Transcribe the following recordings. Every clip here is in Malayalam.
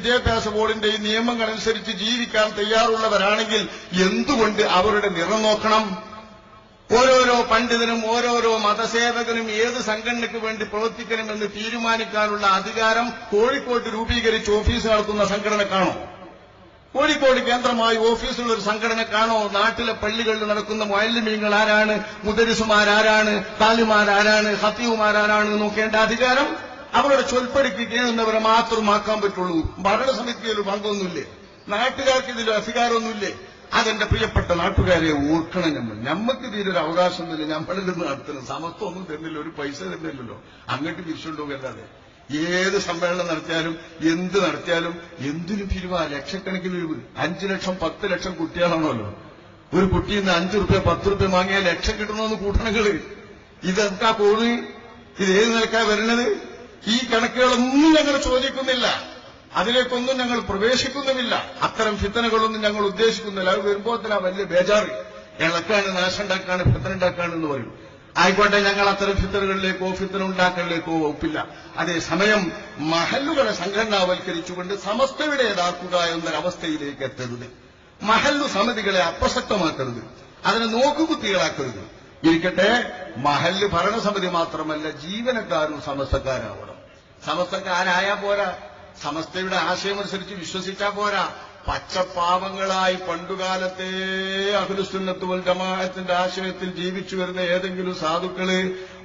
വിദ്യാഭ്യാസ ബോർഡിന്റെ ഈ നിയമങ്ങൾ അനുസരിച്ച് ജീവിക്കാൻ തയ്യാറുള്ളവരാണെങ്കിൽ എന്തുകൊണ്ട് അവരുടെ നിറം നോക്കണം? ഓരോരോ പണ്ഡിതനും ഓരോരോ മതസേവകനും ഏത് സംഘടനയ്ക്ക് വേണ്ടി പ്രവർത്തിക്കണമെന്ന് തീരുമാനിക്കാനുള്ള അധികാരം കോഴിക്കോട്ട് രൂപീകരിച്ച് ഓഫീസ് നടത്തുന്ന സംഘടന സംഘടനക്കാണോ? കോഴിക്കോട് കേന്ദ്രമായി ഓഫീസുള്ള ഒരു സംഘടന കാണോ നാട്ടിലെ പള്ളികളിൽ നടക്കുന്ന മൊയല്യമീങ്ങൾ ആരാണ്? മുദരിസുമാരാരാണ്? താലിമാരാരാണ്? ഹത്തീവുമാരാരാണ് നോക്കേണ്ട അധികാരം അവരുടെ ചൊൽപ്പടിക്ക് കീഴുന്നവരെ മാത്രമാക്കാൻ പറ്റുള്ളൂ. ഭരണസമിതിയിൽ പങ്കൊന്നുമില്ലേ? നാട്ടുകാർക്ക് ഇതിൽ അധികാരമൊന്നുമില്ലേ? അതെന്റെ പ്രിയപ്പെട്ട നാട്ടുകാരെ ഓർക്കണം നമ്മൾ. നമ്മക്ക് ഇതിലൊരു അവകാശമൊന്നുമില്ല നമ്മളിൽ നിന്ന് നടത്തുന്നത് സമത്വമൊന്നും തരുന്നില്ല. ഒരു പൈസ തരുന്നില്ലല്ലോ. അങ്ങോട്ട് തിരിച്ചുകൊണ്ടുപോകല്ലാതെ ഏത് സമ്മേളനം നടത്തിയാലും എന്ത് നടത്തിയാലും എന്തിനു പിരിവാ? ലക്ഷക്കണക്കിന് പിരിവ്. അഞ്ചു ലക്ഷം പത്ത് ലക്ഷം കുട്ടികളാണല്ലോ. ഒരു കുട്ടിയിൽ നിന്ന് അഞ്ചു റുപ്യ പത്ത് റുപ്യ വാങ്ങിയാൽ ലക്ഷം കിട്ടണമെന്ന് കൂട്ടണങ്ങൾ. ഇതെന്താ പോണ്? ഇത് ഏത് നിലക്കാ വരുന്നത് ഈ കണക്കുകളൊന്നും ഞങ്ങൾ ചോദിക്കുന്നില്ല. അതിലേക്കൊന്നും ഞങ്ങൾ പ്രവേശിക്കുന്നുമില്ല. അത്തരം ഫിത്തനകളൊന്നും ഞങ്ങൾ ഉദ്ദേശിക്കുന്നില്ല. അത് വരുമ്പോൾ തന്നെ വലിയ ബേജാറ്. ഇളക്കാണ് നാശമുണ്ടാക്കാണ് ഫിത്തന ഉണ്ടാക്കാണ് എന്ന് പറയും. ആയിക്കോട്ടെ ഞങ്ങൾ അത്തരം ഫിത്തറുകളിലേക്കോ ഫിത്തന ഉണ്ടാക്കലിലേക്കോ ഒപ്പില്ല. അതേസമയം മഹല്ലുകളെ സംഘടനാവൽക്കരിച്ചുകൊണ്ട് സമസ്തയുടേതാക്കുക എന്നൊരവസ്ഥയിലേക്ക് എത്തരുത്. മഹല്ലു സമിതികളെ അപ്രസക്തമാക്കരുത്. അതിനെ നോക്കുകുത്തികളാക്കരുത് ഇരിക്കട്ടെ മഹല്ല് ഭരണസമിതി മാത്രമല്ല ജീവനക്കാരും സമസ്തക്കാരാവണം സമസ്തക്കാരായാ പോരാ. സമസ്തയുടെ ആശയമനുസരിച്ച് വിശ്വസിച്ചാ പോരാ. പച്ചപ്പാവങ്ങളായി പണ്ടുകാലത്തെ അഖിലുസുന്നത്തുവൽ ജമാഅത്തിന്റെ ആശയത്തിൽ ജീവിച്ചു വരുന്ന ഏതെങ്കിലും സാധുക്കൾ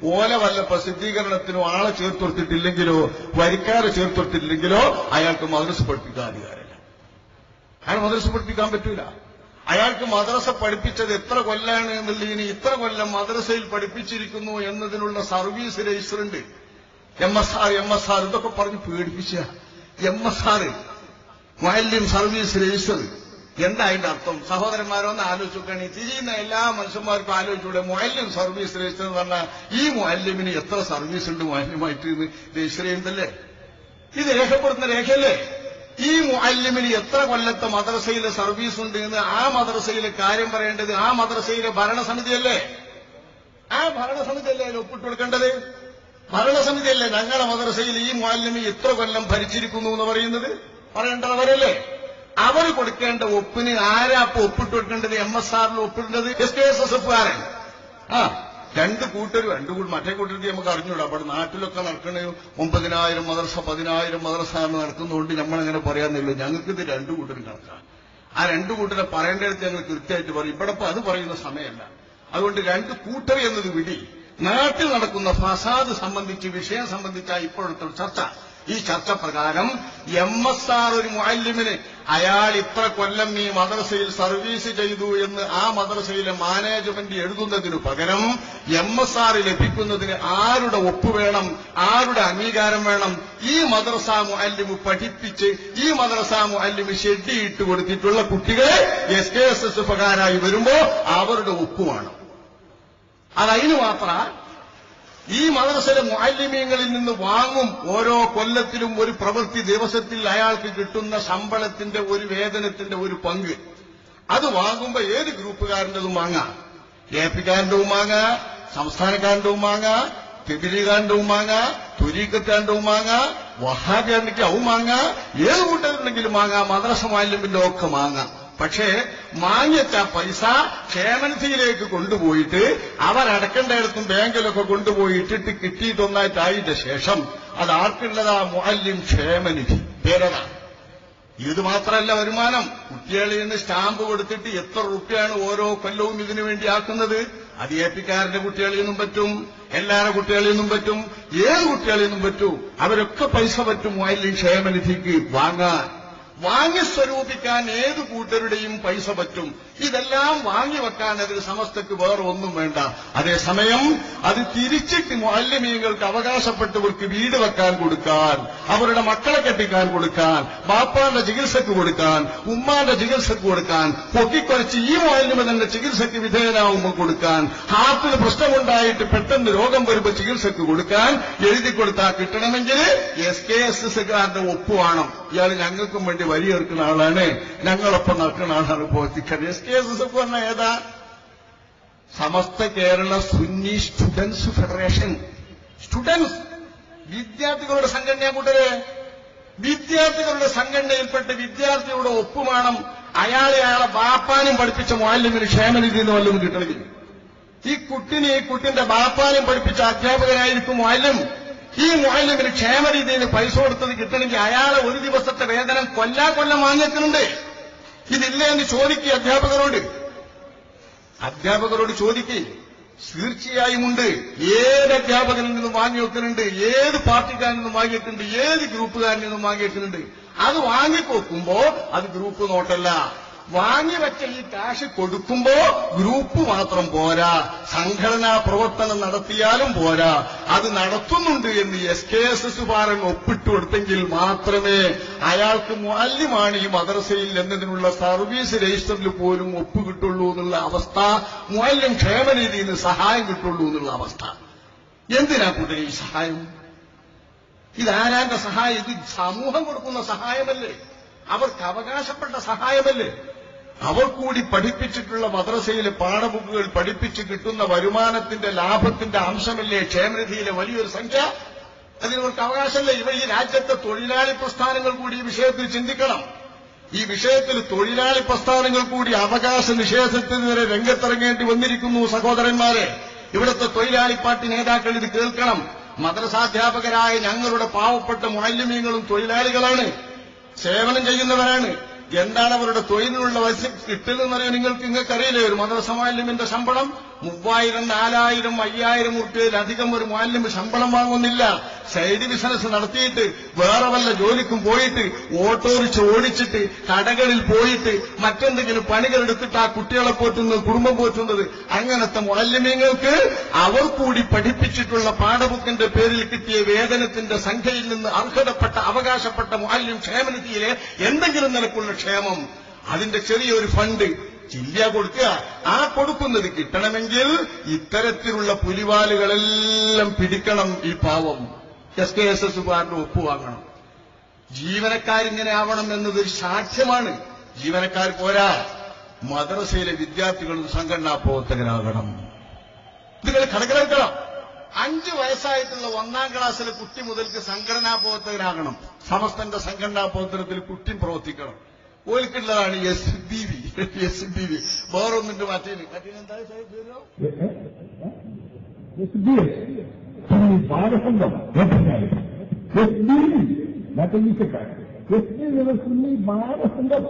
ഓല വല്ല പ്രസിദ്ധീകരണത്തിനോ ആളെ ചേർത്തൊടുത്തിട്ടില്ലെങ്കിലോ വരിക്കാരെ ചേർത്തൊടുത്തിട്ടില്ലെങ്കിലോ അയാൾക്ക് മദ്രസ പഠിപ്പിക്കാൻ അധികാരമില്ല. അയാൾ മദ്രസ പഠിപ്പിക്കാൻ പറ്റൂല. അയാൾക്ക് മദ്രസ പഠിപ്പിച്ചത് എത്ര കൊല്ലാണ് എന്നുള്ളതിന് ഇത്ര കൊല്ലം മദ്രസയിൽ പഠിപ്പിച്ചിരിക്കുന്നു എന്നതിനുള്ള സർവീസ് രജിസ്റ്റർ ഉണ്ട് M S R M S R ഇതൊക്കെ പറഞ്ഞ് പേടിപ്പിച്ച. എം എസ് ആർ മുഅല്ലിം സർവീസ് രജിസ്റ്റർ. എന്താ അതിന്റെ അർത്ഥം? സഹോദരന്മാരൊന്ന് ആലോചിച്ച് നോക്കുകയാണെങ്കിൽ തിരിയുന്ന എല്ലാ മനുഷ്യന്മാർക്കും ആലോചിച്ചൂടെ. മുഅല്ലിം സർവീസ് രജിസ്റ്റർ എന്ന് പറഞ്ഞാൽ ഈ മുഅല്ലിമിന് എത്ര സർവീസ് ഉണ്ട് മൊയല്യമായിട്ട് എന്ന് രജിസ്റ്റർ ചെയ്യുന്നതല്ലേ? ഇത് രേഖപ്പെടുത്തുന്ന രേഖയല്ലേ? ഈ മുഅല്ലിമിന് എത്ര കൊല്ലത്തെ മദ്രസയിലെ സർവീസ് ഉണ്ട് എന്ന് ആ മദ്രസയിലെ കാര്യം പറയേണ്ടത് ആ മദ്രസയിലെ ഭരണസമിതിയല്ലേ? ആ ഭരണസമിതിയല്ലേ അതിൽ ഒപ്പിട്ട് കൊടുക്കേണ്ടത്? ഭരണസമിതിയല്ലേ? ഞങ്ങളുടെ മദ്രസയിൽ ഈ മാലിന്യം ഇത്ര കൊല്ലം ഭരിച്ചിരിക്കുന്നു എന്ന് പറയുന്നത്? പറയേണ്ടത് അവരല്ലേ അവർ കൊടുക്കേണ്ട ഒപ്പിന് ആരാ ഇപ്പൊ ഒപ്പിട്ട് എം എസ് ആറിൽ ഒപ്പിടേണ്ടത്? എസ് കെ എസ് എസ് എഫുകാരൻ ആ രണ്ട് കൂട്ടരും രണ്ട് കൂട്ടർ മറ്റേ കൂട്ടർക്ക് നമുക്ക് അറിഞ്ഞൂടാ. അവിടെ നാട്ടിലൊക്കെ നടക്കണ ഒമ്പതിനായിരം മദ്രസ പതിനായിരം മദ്രസ എന്ന് നടക്കുന്നതുകൊണ്ട് നമ്മളങ്ങനെ പറയാന്നില്ല ഞങ്ങൾക്ക് ഇത് രണ്ടു കൂട്ടരും കണക്കാം ആ രണ്ടു കൂട്ടരെ പറയേണ്ടടുത്ത് ഞങ്ങൾ കൃത്യമായിട്ട് പറയും. ഇവിടെ അത് പറയുന്ന സമയമല്ല. അതുകൊണ്ട് രണ്ട് കൂട്ടർ എന്നത് വിടി. നാട്ടിൽ നടക്കുന്ന ഫസാദ് സംബന്ധിച്ച് വിഷയം സംബന്ധിച്ച ഇപ്പോഴത്തെ ചർച്ച. ഈ ചർച്ച പ്രകാരം എം എസ് ആർ ഒരു മുഅല്ലിമിന് അയാൾ ഇത്ര കൊല്ലം ഈ മദ്രസയിൽ സർവീസ് ചെയ്തു എന്ന് ആ മദ്രസയിലെ മാനേജ്മെന്റ് എഴുതുന്നതിനു പകരം എം എസ് ആർ ലഭിക്കുന്നതിന് ആരുടെ ഒപ്പ് വേണം ആരുടെ അംഗീകാരം വേണം ഈ മദ്രസ മുഅല്ലിമ് പഠിപ്പിച്ച് ഈ മദ്രസ മുഅല്ലിമ് ഷെഡിയിട്ട് കൊടുത്തിട്ടുള്ള കുട്ടികളെ എസ് കെ എസ് എസ് പ്രകാരമായി വരുമ്പോ അവരുടെ ഒപ്പ് വേണം. അതതിന് മാത്ര ഈ മദ്രസയിലെ മാലിന്യങ്ങളിൽ നിന്ന് വാങ്ങും ഓരോ കൊല്ലത്തിലും ഒരു പ്രവൃത്തി ദിവസത്തിൽ അയാൾക്ക് കിട്ടുന്ന ശമ്പളത്തിന്റെ ഒരു വേതനത്തിന്റെ ഒരു പങ്ക്. അത് വാങ്ങുമ്പോ ഏത് ഗ്രൂപ്പുകാരന്റെതും വാങ്ങാം? എ പിക്കാരന്റെവും വാങ്ങാം സംസ്ഥാനക്കാരന്റെവും വാങ്ങാം തിബിലികാരന്റെവും വാങ്ങാം തുരീക്കത്താരന്റെവും വാങ്ങാം വഹാബിയാണ്ടിക്ക് അവും വാങ്ങാം ഏത് കൂട്ടരുണ്ടെങ്കിലും വാങ്ങാം മദ്രസ മാലിന്യത്തിന്റെ ഒക്കെ വാങ്ങാം. പക്ഷേ മാങ്ങിച്ച പൈസ ക്ഷേമനിധിയിലേക്ക് കൊണ്ടുപോയിട്ട് അവരടക്കേണ്ടയിടത്തും ബാങ്കിലൊക്കെ കൊണ്ടുപോയി ഇട്ടിട്ട് കിട്ടിയിട്ടൊന്നായിട്ടായതിന്റെ ശേഷം അത് ആർക്കുള്ളതാ മുഅല്ലിം ക്ഷേമനിധി? പേരതാണ് ഇത് മാത്രമല്ല വരുമാനം. കുട്ടികളിൽ നിന്ന് സ്റ്റാമ്പ് കൊടുത്തിട്ട് എത്ര റുപ്യാണ് ഓരോ കൊല്ലവും ഇതിനു വേണ്ടി ആക്കുന്നത്? അത് ഏപ്പിക്കാരന്റെ കുട്ടികളിൽ നിന്നും പറ്റും എല്ലാവരുടെ കുട്ടികളിൽ നിന്നും പറ്റും ഏത് കുട്ടികളിൽ നിന്നും പറ്റും? അവരൊക്കെ പൈസ പറ്റും മുഅല്ലിം ക്ഷേമനിധിക്ക് വാങ്ങാൻ. വാങ്ങി സ്വരൂപിക്കാൻ ഏത് കൂട്ടരുടെയും പൈസ പറ്റും. ഇതെല്ലാം വാങ്ങി വെക്കാൻ അതിൽ സമസ്തക്ക് വേറെ ഒന്നും വേണ്ട. അതേസമയം അത് തിരിച്ചിട്ട് മാലിന്യങ്ങൾക്ക് അവകാശപ്പെട്ടവർക്ക് വീട് വെക്കാൻ കൊടുക്കാൻ അവരുടെ മക്കളെ കെട്ടിക്കാൻ കൊടുക്കാൻ ബാപ്പാന്റെ ചികിത്സക്ക് കൊടുക്കാൻ ഉമ്മാന്റെ ചികിത്സക്ക് കൊടുക്കാൻ പൊക്കിക്കുറച്ച് ഈ മാലിന്യം തന്നെ ചികിത്സക്ക് വിധേയനാവുമ്പോൾ കൊടുക്കാൻ ഹാർട്ടിന് പ്രശ്നമുണ്ടായിട്ട് പെട്ടെന്ന് രോഗം വരുമ്പോൾ ചികിത്സക്ക് കൊടുക്കാൻ എഴുതി കൊടുത്താൽ കിട്ടണമെങ്കിൽ എസ് കെ എസ് എസ്സുകാരന്റെ ഒപ്പ് വേണം ഇയാൾ ഞങ്ങൾക്കും വേണ്ടി വരിയേർക്കുന്ന ആളാണ്. ഞങ്ങളൊപ്പം നടക്കുന്ന ആളാണ് പ്രവർത്തിക്കാൻ എസ് കെ എസ് എസ് പറഞ്ഞ ഏതാ? Samastha Kerala Sunni students federation. Students. വിദ്യാർത്ഥികളുടെ സംഘടനയാ കൂട്ടരെ. വിദ്യാർത്ഥികളുടെ സംഘടനയിൽപ്പെട്ട് വിദ്യാർത്ഥിയുടെ ഒപ്പുമാണം അയാളെ അയാളെ ബാപ്പാനും പഠിപ്പിച്ച മാലിന്യത്തിന് ക്ഷേമനിധി എന്ന് വല്ലതും കിട്ടണമെങ്കിൽ. ഈ കുട്ടിനെ ഈ കുട്ടിന്റെ ബാപ്പാനും പഠിപ്പിച്ച അധ്യാപകനായിരിക്കും മാലിന്യം. ഈ മാലിന്യത്തിന് ക്ഷേമരീതിയിൽ പൈസ കൊടുത്തത് കിട്ടണമെങ്കിൽ അയാളെ ഒരു ദിവസത്തെ വേതനം കൊല്ലാ കൊല്ലം വാങ്ങിക്കുന്നുണ്ട് ഇതില്ലേ എന്ന് ചോദിക്കുക അധ്യാപകരോട്. അധ്യാപകരോട് ചോദിക്കേ. തീർച്ചയായും ഉണ്ട്. ഏത് അധ്യാപകനിൽ നിന്നും വാങ്ങി വെക്കുന്നുണ്ട്? ഏത് പാർട്ടിക്കാരിൽ നിന്നും വാങ്ങിയിട്ടുണ്ട് ഏത് ഗ്രൂപ്പുകാരിൽ നിന്നും വാങ്ങിയിട്ടുണ്ട് അത് വാങ്ങിക്കൊക്കുമ്പോ അത് ഗ്രൂപ്പ് നോട്ടല്ല. വാങ്ങി വെച്ച ഈ കാശ് കൊടുക്കുമ്പോ ഗ്രൂപ്പ് മാത്രം പോരാ. സംഘടനാ പ്രവർത്തനം നടത്തിയാലും പോരാ. അത് നടത്തുന്നുണ്ട് എന്ന് എസ് കെ എസ് എസ് പാരൻ ഒപ്പിട്ട് കൊടുത്തെങ്കിൽ മാത്രമേ അയാൾക്ക് മാല്യമാണ് ഈ മദ്രസയിൽ എന്നതിനുള്ള സർവീസ് രജിസ്റ്ററിൽ പോലും ഒപ്പ് കിട്ടുള്ളൂ എന്നുള്ള അവസ്ഥ മൂല്യം ക്ഷേമനിധിയിൽ നിന്ന് സഹായം കിട്ടുള്ളൂ എന്നുള്ള അവസ്ഥ. എന്തിനാ കൂട്ടരെ ഈ സഹായം? ഇതാരാന്റെ സഹായം? ഇത് സമൂഹം കൊടുക്കുന്ന സഹായമല്ലേ? അവർക്ക് അവകാശപ്പെട്ട സഹായമല്ലേ? അവർ കൂടി പഠിപ്പിച്ചിട്ടുള്ള മദ്രസയിലെ പാഠബുക്കുകൾ പഠിപ്പിച്ച് കിട്ടുന്ന വരുമാനത്തിന്റെ ലാഭത്തിന്റെ അംശമല്ലേ ക്ഷേമനിധിയിലെ വലിയൊരു സംഖ്യ? അതിനവർക്ക് അവകാശമല്ല? ഇവ ഈ രാജ്യത്തെ തൊഴിലാളി പ്രസ്ഥാനങ്ങൾ കൂടി ഈ വിഷയത്തിൽ ചിന്തിക്കണം. ഈ വിഷയത്തിൽ തൊഴിലാളി പ്രസ്ഥാനങ്ങൾ കൂടി അവകാശ നിഷേധത്തിനെതിരെ രംഗത്തിറങ്ങേണ്ടി വന്നിരിക്കുന്നു സഹോദരന്മാരെ. ഇവിടുത്തെ തൊഴിലാളി പാർട്ടി നേതാക്കൾ ഇത് കേൾക്കണം. മദ്രസാധ്യാപകരായ ഞങ്ങളുടെ പാവപ്പെട്ട മാലിന്യങ്ങളും തൊഴിലാളികളാണ്. സേവനം ചെയ്യുന്നവരാണ്. എന്താണ് അവരുടെ തൊഴിലിനുള്ള വയസ്സ് പറയാൻ നിങ്ങൾക്ക് നിങ്ങൾക്കറിയില്ലേ? ഒരു മദ്രസ മാലിന്യമിന്റെ ശമ്പളം മൂവായിരം നാലായിരം അയ്യായിരം ഉറുപ്പ്യയിലധികം ഒരു മാലിന്യം ശമ്പളം വാങ്ങുന്നില്ല. സൈഡ് ബിസിനസ് നടത്തിയിട്ട് വേറെ വല്ല ജോലിക്കും പോയിട്ട് ഓട്ടോറിച്ച് ഓടിച്ചിട്ട് കടകളിൽ പോയിട്ട് മറ്റെന്തെങ്കിലും പണികൾ എടുത്തിട്ട് ആ കുട്ടികളെ പോറ്റുന്നത് കുടുംബം പോറ്റുന്നത് അങ്ങനത്തെ മാലിന്യങ്ങൾക്ക് അവർ കൂടി പഠിപ്പിച്ചിട്ടുള്ള പാഠബുക്കിന്റെ പേരിൽ കിട്ടിയ വേതനത്തിന്റെ സംഖ്യയിൽ നിന്ന് അർഹതപ്പെട്ട അവകാശപ്പെട്ട മാലിന്യം ക്ഷേമനിധിയിലെ എന്തെങ്കിലും നിലക്കുള്ള ക്ഷേമം. അതിന്റെ ചെറിയൊരു ഫണ്ട് ചില്ല കൊടുക്കുക. ആ കൊടുക്കുന്നത് കിട്ടണമെങ്കിൽ ഇത്തരത്തിലുള്ള പുലിവാലുകളെല്ലാം പിടിക്കണം ഈ പാവം. എസ് കെ എസ് എസ് കാരന്റെ ഒപ്പുവാങ്ങണം ജീവനക്കാരിങ്ങനെ ആവണം എന്നത് സാക്ഷ്യമാണ്. ജീവനക്കാർ പോരാ. മദ്രസയിലെ വിദ്യാർത്ഥികളും സംഘടനാ പ്രവർത്തകരാകണം. നിങ്ങൾ കണക്കിലെടുക്കണം. അഞ്ചു വയസ്സായിട്ടുള്ള ഒന്നാം ക്ലാസ്സിലെ കുട്ടി മുതൽക്ക് സംഘടനാ പ്രവർത്തകരാകണം. സമസ്തന്റെ സംഘടനാ പ്രവർത്തനത്തിൽ കുട്ടി പ്രവർത്തിക്കണം. ഓൽക്കുള്ളതാണ് S B V S B V S B S Sunni Balasangham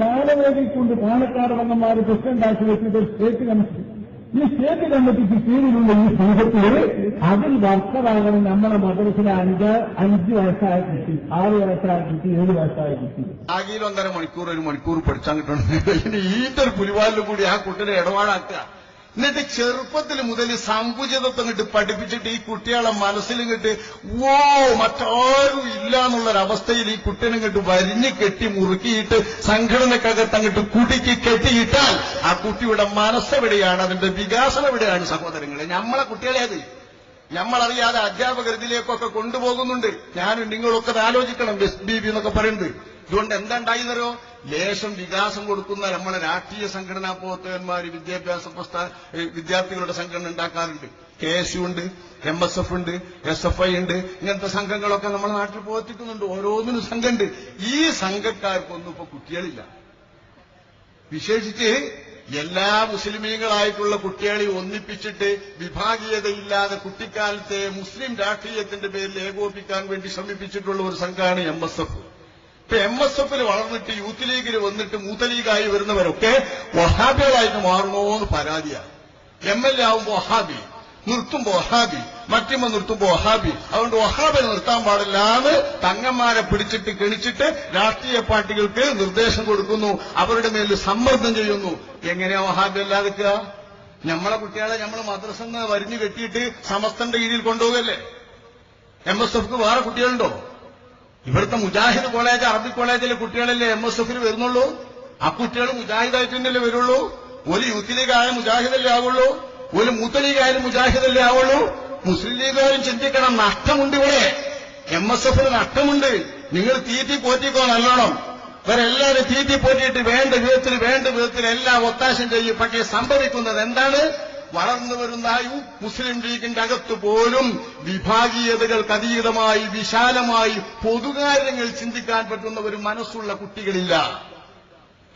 Balavedi കൊണ്ട് പാലക്കാട് വന്നമാർ പ്രസിഡന്റാക്കി വെച്ചത് സ്റ്റേറ്റ് കമ്മിറ്റി. ഈ സ്റ്റേറ്റ് കമ്മിറ്റിക്ക് കീഴിലുള്ള ഈ സംഘത്തിൽ അതിൽ വർക്കറാകണം നമ്മളെ മദ്രസിലെ അഞ്ച് അഞ്ച് വയസ്സായ കിട്ടി ആറ് വയസ്സായ കിട്ടി ഏഴ് വയസ്സായ കിട്ടി. ആകെയിൽ ഒന്നര മണിക്കൂർ ഒരു മണിക്കൂർ പഠിച്ചാൽ കിട്ടണം. ഈ ഒരു പുലിവാലിലും കൂടി ആ കുട്ടിനെ ഇടപാടാക്കുക. എന്നിട്ട് ചെറുപ്പത്തിൽ മുതൽ സങ്കുചിതത്വം കിട്ട് പഠിപ്പിച്ചിട്ട് ഈ കുട്ടികളെ മനസ്സിൽ കിട്ട് ഓ മറ്റാരും ഇല്ല എന്നുള്ളൊരവസ്ഥയിൽ ഈ കുട്ടീനെ കിട്ട് വരിഞ്ഞ് കെട്ടി മുറുക്കിയിട്ട് സംഘടനക്കകത്ത് അങ്ങോട്ട് കുടുക്കി കെട്ടിയിട്ടാൽ ആ കുട്ടിയുടെ മനസ്സെവിടെയാണ് അതിന്റെ വികാസം എവിടെയാണ് സഹോദരങ്ങളെ? നമ്മളെ കുട്ടികളേത് നമ്മളറിയാതെ അധ്യാപകർ ഇതിലേക്കൊക്കെ കൊണ്ടുപോകുന്നുണ്ട്. ഞാനും നിങ്ങളൊക്കെ ആലോചിക്കണം എസ് ബി ബി എന്നൊക്കെ പറയുന്നത് ഇതുകൊണ്ട് എന്താ ഉണ്ടായിരുന്നോ ലേശം വികാസം കൊടുക്കുന്ന നമ്മളെ രാഷ്ട്രീയ സംഘടനാ പ്രവർത്തകന്മാർ വിദ്യാഭ്യാസ പ്രസ്ഥാന വിദ്യാർത്ഥികളുടെ സംഘടന ഉണ്ടാക്കാറുണ്ട്. കെ എസ് യു ഉണ്ട് എം എസ് എഫ് ഉണ്ട് എസ് എഫ് ഐ ഉണ്ട് ഇങ്ങനത്തെ സംഘങ്ങളൊക്കെ നമ്മുടെ നാട്ടിൽ പ്രവർത്തിക്കുന്നുണ്ട്. ഓരോന്നിനും സംഘമുണ്ട് ഈ സംഘക്കാർക്കൊന്നും ഇപ്പൊ കുട്ടികളില്ല. വിശേഷിച്ച് എല്ലാ മുസ്ലിമീങ്ങളായിട്ടുള്ള കുട്ടികളെ ഒന്നിപ്പിച്ചിട്ട് വിഭാഗീയതയില്ലാതെ കുട്ടിക്കാലത്തെ മുസ്ലിം രാഷ്ട്രീയത്തിന്റെ പേരിൽ ഏകോപിക്കാൻ വേണ്ടി ശ്രമിപ്പിച്ചിട്ടുള്ള ഒരു സംഘമാണ് എം എസ് എഫ് ഇപ്പൊ എം എസ് എഫിൽ വളർന്നിട്ട് യൂത്ത് ലീഗിൽ വന്നിട്ട് മൂത്ത ലീഗായി വരുന്നവരൊക്കെ വഹാബികളായിട്ട് മാറണോ എന്ന് പരാതിയാണ്. എം എൽ എ ആവുമ്പോ വഹാബി നിർത്തുമ്പോ വഹാബി മറ്റുമ്പോ നിർത്തുമ്പോ വഹാബി. അതുകൊണ്ട് വഹാബിനെ നിർത്താൻ പാടില്ല എന്ന് തങ്ങന്മാരെ പിടിച്ചിട്ട് കെണിച്ചിട്ട് രാഷ്ട്രീയ പാർട്ടികൾക്ക് നിർദ്ദേശം കൊടുക്കുന്നു അവരുടെ മേൽ സമ്മർദ്ദം ചെയ്യുന്നു. എങ്ങനെയാ വഹാബി അല്ലാതിക്കുക നമ്മളെ കുട്ടികളെ നമ്മൾ മദ്രസ വരിഞ്ഞു കെട്ടിയിട്ട് സമസ്തന്റെ കീഴിൽ കൊണ്ടുപോകല്ലേ? എം എസ് എഫ്ക്ക് വേറെ കുട്ടികളുണ്ടോ? ഇവിടുത്തെ മുജാഹിദ് കോളേജ് അറബി കോളേജിലെ കുട്ടികളല്ലേ എം എസ് എഫിൽ വരുന്നുള്ളൂ? ആ കുട്ടികൾ മുജാഹിദായിട്ട് തന്നെയല്ലേ വരുള്ളൂ? ഒരു യൂത്ത് ലീഗ് ആയ മുജാഹിദല്ലേ ആവുള്ളൂ? ഒരു മൂത്ത ലീഗ് ആയാലും മുജാഹിദല്ലേ ആവുള്ളൂ? മുസ്ലിം ലീഗുകാരും ചിന്തിക്കണം നഷ്ടമുണ്ട് ഇവിടെ. എം എസ് എഫിന് നഷ്ടമുണ്ട്. നിങ്ങൾ തീറ്റി പോറ്റിക്കോ നല്ലോണം. ഇവരെല്ലാവരും തീറ്റി പോറ്റിയിട്ട് വേണ്ട വിധത്തിൽ വേണ്ട വിധത്തിൽ എല്ലാം ഒത്താശം ചെയ്യും. പക്ഷേ സംഭവിക്കുന്നത് എന്താണ്? വളർന്നു വരുന്ന മുസ്ലിം ലീഗിന്റെ അകത്ത് പോലും വിഭാഗീയതകൾക്ക് അതീതമായി വിശാലമായി പൊതുകാര്യങ്ങൾ ചിന്തിക്കാൻ പറ്റുന്ന ഒരു മനസ്സുള്ള കുട്ടികളില്ല.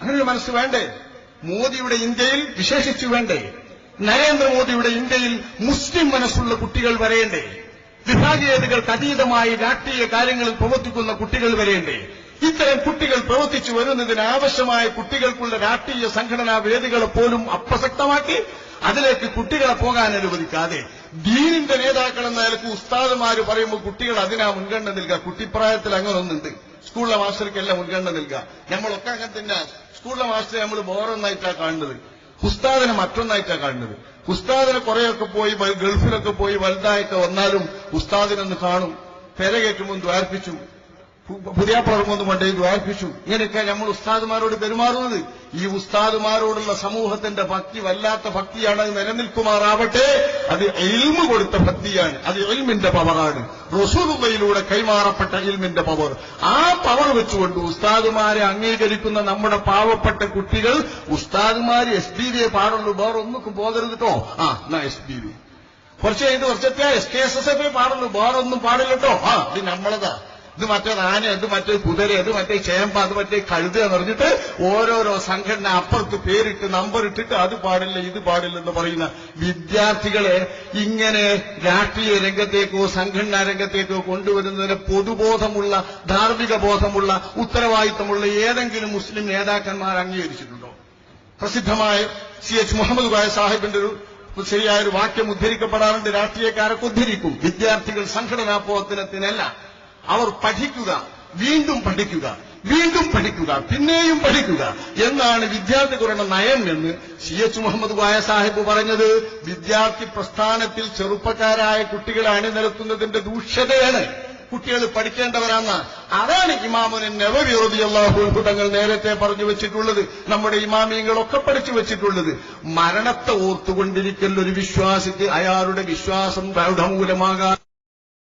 അങ്ങനെ മനസ്സ് വേണ്ടേ? മോദിയുടെ ഇന്ത്യയിൽ വിശേഷിച്ചു വേണ്ടേ? നരേന്ദ്രമോദിയുടെ ഇന്ത്യയിൽ മുസ്ലിം മനസ്സുള്ള കുട്ടികൾ വരേണ്ടേ? വിഭാഗീയതകൾക്ക് അതീതമായി രാഷ്ട്രീയ കാര്യങ്ങളിൽ പ്രവർത്തിക്കുന്ന കുട്ടികൾ വരേണ്ടേ? ഇത്തരം കുട്ടികൾ പ്രവർത്തിച്ചു വരുന്നതിന് ആവശ്യമായ കുട്ടികൾക്കുള്ള രാഷ്ട്രീയ സംഘടനാ വേദികളെ പോലും അപ്രസക്തമാക്കി അതിലേക്ക് കുട്ടികളെ പോകാൻ അനുവദിക്കാതെ ദീനിന്റെ നേതാക്കൾ എന്ന നിലയ്ക്ക് ഉസ്താദുമാര് പറയുമ്പോൾ കുട്ടികൾ അതിനാ മുൻഗണന നൽകുക. കുട്ടിപ്രായത്തിൽ അങ്ങനെ ഒന്നുണ്ട്. സ്കൂളിലെ മാസ്റ്റർക്കെല്ലാം മുൻഗണന നൽകുക. നമ്മളൊക്കെ അങ്ങനെ തന്നെ സ്കൂളിലെ മാസ്റ്റർ നമ്മൾ വേറൊന്നായിട്ടാണ് കാണുന്നത്. ഉസ്താദിനെ മറ്റൊന്നായിട്ടാണ് കാണുന്നത്. ഉസ്താദിനെ കുറെയൊക്കെ പോയി ഗൾഫിലൊക്കെ പോയി വലുതായൊക്കെ വന്നാലും ഉസ്താദിനൊന്ന് കാണും. പെര കയറ്റുമ്പോൾ ദ്വാർപ്പിച്ചു പുതിയ പറമ്പൊന്നും കൊണ്ടേ ദ്വാർപ്പിച്ചു ഇങ്ങനെയൊക്കെ നമ്മൾ ഉസ്താദുമാരോട് പെരുമാറുന്നത്. ഈ ഉസ്താദുമാരോടുള്ള സമൂഹത്തിന്റെ ഭക്തി വല്ലാത്ത ഭക്തിയാണ് അത് നിലനിൽക്കുമാറാവട്ടെ. അത് എൽമ് കൊടുത്ത ഭക്തിയാണ്. അത് എൽമിന്റെ പവറാണ്. റസൂലുള്ളയിലൂടെ കൈമാറപ്പെട്ട എൽമിന്റെ പവർ. ആ പവർ വെച്ചുകൊണ്ട് ഉസ്താദുമാരെ അംഗീകരിക്കുന്ന നമ്മുടെ പാവപ്പെട്ട കുട്ടികൾ ഉസ്താദുമാര് എസ് ബി വിയെ പാടുള്ളൂ. വേറെ ഒന്നും പോകരുത് കേട്ടോ ആ എന്നാ എസ് ബി വി കുറച്ച് കഴിഞ്ഞ് കുറച്ചൊക്കെ S K S S F പാടുള്ളൂ. വേറെ ഒന്നും പാടില്ല കേട്ടോ ആ ഇത് നമ്മളതാ. ഇത് മറ്റേ ആന ഇത് മറ്റേ കുതിര ഇത് മറ്റേ ചേമ്പ അത് മറ്റേ കഴുത എന്ന് പറഞ്ഞിട്ട് ഓരോരോ സംഘടന അപ്പുറത്ത് പേരിട്ട് നമ്പർ ഇട്ടിട്ട് അത് പാടില്ല ഇത് പാടില്ല എന്ന് പറയുന്ന വിദ്യാർത്ഥികളെ ഇങ്ങനെ രാഷ്ട്രീയ രംഗത്തേക്കോ സംഘടനാ രംഗത്തേക്കോ കൊണ്ടുവരുന്നതിന് പൊതുബോധമുള്ള ധാർമ്മിക ബോധമുള്ള ഉത്തരവാദിത്തമുള്ള ഏതെങ്കിലും മുസ്ലിം നേതാക്കന്മാർ അംഗീകരിച്ചിട്ടുണ്ടോ? പ്രസിദ്ധമായ സി എച്ച് മുഹമ്മദ് ബായ സാഹിബിന്റെ ഒരു ശരിയായ ഒരു വാക്യം ഉദ്ധരിക്കപ്പെടാറുണ്ട് രാഷ്ട്രീയക്കാരൊക്കെ ഉദ്ധരിക്കും വിദ്യാർത്ഥികൾ സംഘടനാ പ്രവർത്തനത്തിനല്ല. അവർ പഠിക്കുക വീണ്ടും പഠിക്കുക വീണ്ടും പഠിക്കുക പിന്നെയും പഠിക്കുക എന്നാണ് വിദ്യാർത്ഥികളുടെ നയം എന്ന് സി എച്ച് മുഹമ്മദ് വായ സാഹിബ് പറഞ്ഞത്. വിദ്യാർത്ഥി പ്രസ്ഥാനത്തിൽ ചെറുപ്പക്കാരായ കുട്ടികളെ അണിനിരത്തുന്നതിന്റെ ദൂഷ്യതയാണ് കുട്ടികൾ പഠിക്കേണ്ടവരാണ്. അതാണ് ഇമാമുനെ നവവിരോധി അള്ളാഹു തങ്ങൾ നേരത്തെ പറഞ്ഞു വെച്ചിട്ടുള്ളത് നമ്മുടെ ഇമാമിയങ്ങളൊക്കെ പഠിച്ചു വെച്ചിട്ടുള്ളത്. മരണത്തെ ഓർത്തുകൊണ്ടിരിക്കൽ ഒരു വിശ്വാസിക്ക് അയാളുടെ വിശ്വാസം ദൃഢമൂലമാകാൻ